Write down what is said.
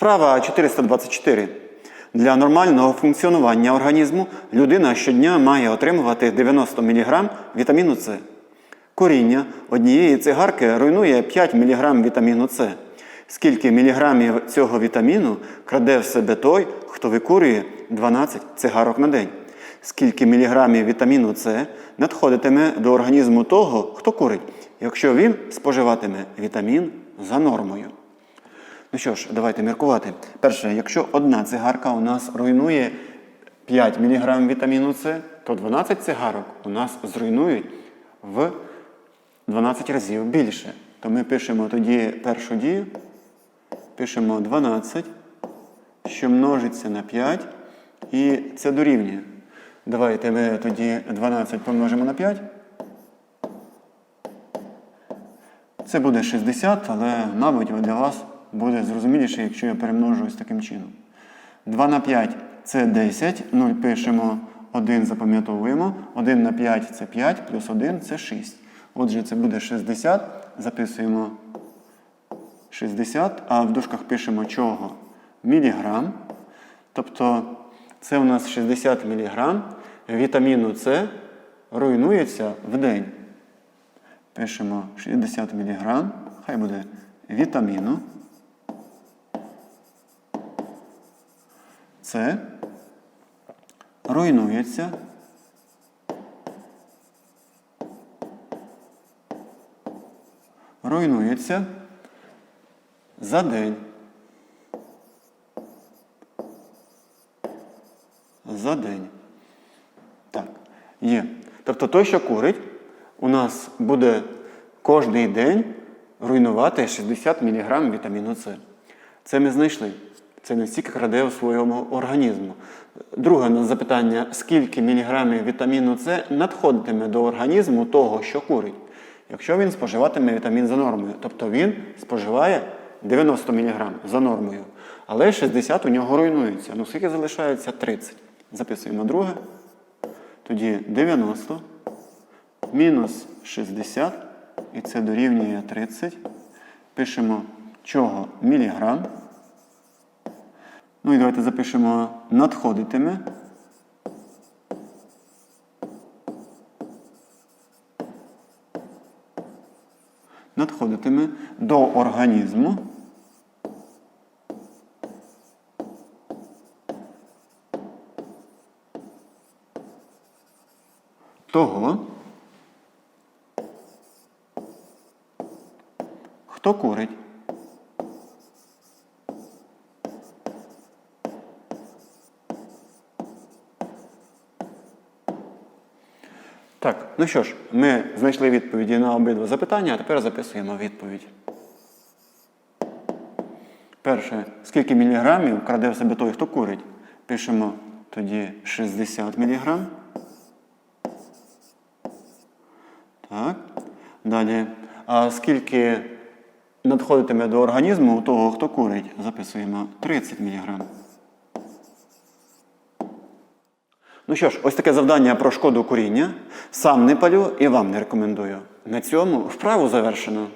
Вправа 424. Для нормального функціонування організму людина щодня має отримувати 90 мг вітаміну С. Коріння однієї цигарки руйнує 5 мг вітаміну С. Скільки міліграмів цього вітаміну краде в себе той, хто викурює 12 цигарок на день? Скільки міліграмів вітаміну С надходитиме до організму того, хто курить, якщо він споживатиме вітамін за нормою? Ну що ж, давайте міркувати. Перше, якщо одна цигарка у нас руйнує 5 мг вітаміну С, то 12 цигарок у нас зруйнують в 12 разів більше. То ми пишемо тоді першу дію, пишемо 12, що множиться на 5, і це дорівнює. Давайте ми тоді 12 помножимо на 5. Це буде 60, але, мабуть, для вас буде зрозуміліше, якщо я перемножу ось таким чином. 2 на 5 це 10, 0 пишемо, 1 запам'ятовуємо. 1 на 5 це 5, плюс 1 це 6. Отже, це буде 60. Записуємо 60, а в дужках пишемо чого? Міліграм. Тобто це у нас 60 міліграм вітаміну С руйнується в день. Пишемо 60 мг, хай буде вітаміну. С руйнується. Руйнується за день. За день. Так, є. Тобто той, що курить, у нас буде кожний день руйнувати 60 мг вітаміну С. Це ми знайшли. Це не стільки краде у своєму організму. Друге запитання, скільки міліграмів вітаміну С надходитиме до організму того, що курить, якщо він споживатиме вітамін за нормою. Тобто він споживає 90 мг за нормою, але 60 у нього руйнується. Ну, скільки залишається 30. Записуємо друге. Тоді 90 мінус 60, і це дорівнює 30. Пишемо чого міліграм. Ну і давайте запишемо надходитиме. Надходитиме до організму. Того, хто курить. Так, ну що ж, ми знайшли відповіді на обидва запитання, а тепер записуємо відповідь. Перше, скільки міліграмів краде в себе той, хто курить? Пишемо тоді 60 міліграм. Так. Далі. А скільки надходитиме до організму у того, хто курить? Записуємо 30 мг. Ну що ж, ось таке завдання про шкоду куріння. Сам не палю і вам не рекомендую. На цьому вправу завершено.